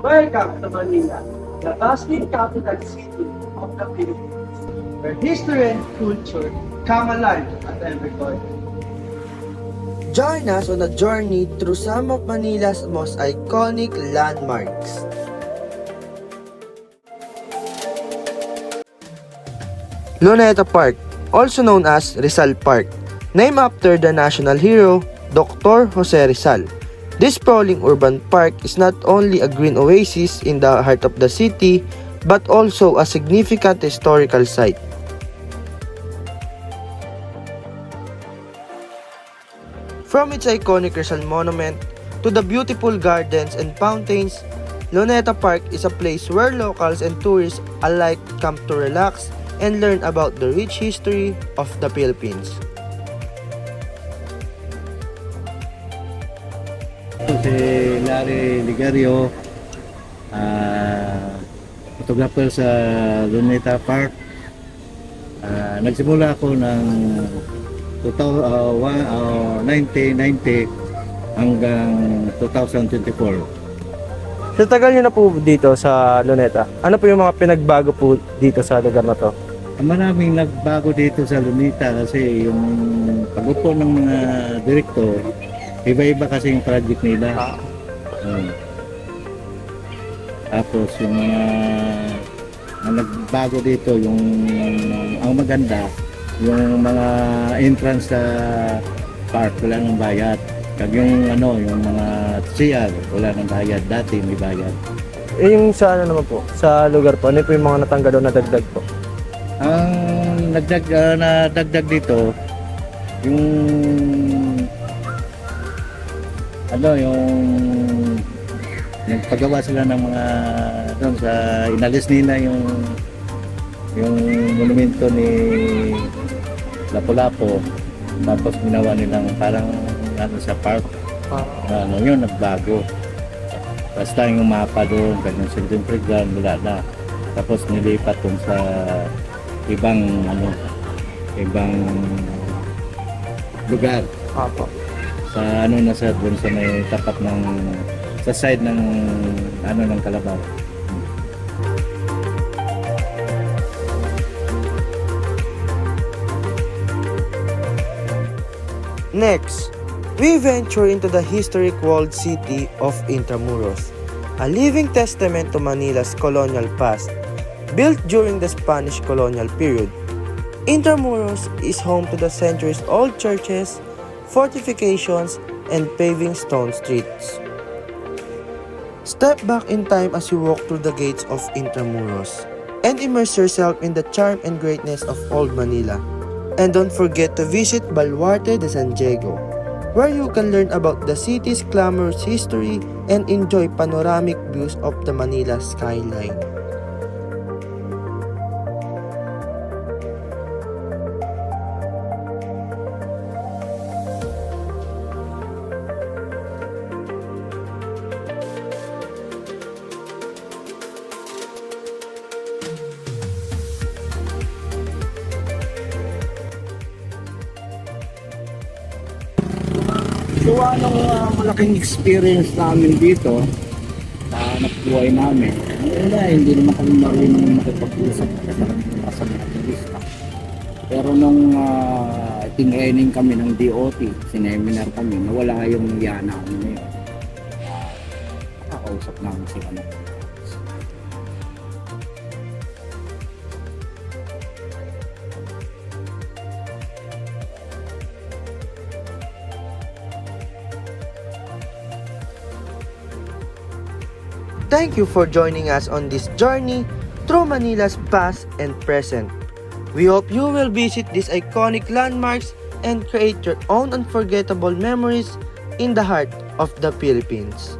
Welcome to Manila, the bustling capital city of the Philippines, where history and culture come alive at every corner. Join us on a journey through some of Manila's most iconic landmarks. Luneta Park, also known as Rizal Park, named after the national hero, Dr. Jose Rizal. This sprawling urban park is not only a green oasis in the heart of the city, but also a significant historical site. From its iconic Rizal Monument to the beautiful gardens and fountains, Luneta Park is a place where locals and tourists alike come to relax and learn about the rich history of the Philippines. Si Larry Ligario, ah, photographer sa Luneta Park. Ah, nagsimula ako ng 2000, ah, 1990 hanggang 2024. Sa tagal nyo na po dito sa Luneta, ano po yung mga pinagbago po dito sa lugar na to? Maraming nagbago dito sa Luneta kasi yung pag-upo ng mga direktor, iba-iba kasi yung project nila. Oo. Tapos yung mga ang nagbago dito, yung ang maganda, yung mga entrance sa park, wala nang bayad. Kag yung ano, yung mga CR, wala nang bayad. Dati may bayad. Eh, yung sa ano naman po, sa lugar po, ano po yung mga natanggal o nadagdag po? Ang nagdag ah, na dagdag dito yung ano yung nagpagawa sila ng mga doon sa inalis nila yung yung monumento ni Lapu-Lapu. Tapos ginawa nilang parang ano sa park. Ano yun nagbago. Basta yung mapa doon ganyan siyempre ground wala na. Tapos nilipat dun sa ibang ano ibang lugar. Apo. Sa ano na sa doon sa may tapat ng sa side ng ano ng Kalabaw. Next, we venture into the historic walled city of Intramuros, a living testament to Manila's colonial past. Built during the Spanish colonial period, Intramuros is home to the centuries-old churches, fortifications, and paving stone streets. Step back in time as you walk through the gates of Intramuros and immerse yourself in the charm and greatness of Old Manila. And don't forget to visit Baluarte de San Diego, where you can learn about the city's glamorous history and enjoy panoramic views of the Manila skyline. Gawa ng uh, malaking experience namin dito sa hanap buhay namin. Wala, hindi naman kami marunong makipag-usap sa mga. Pero nung uh, tinraining kami ng DOT, sineminar kami, nawala yung yan namin na yun. Kakausap namin sila ng Thank you for joining us on this journey through Manila's past and present. We hope you will visit these iconic landmarks and create your own unforgettable memories in the heart of the Philippines.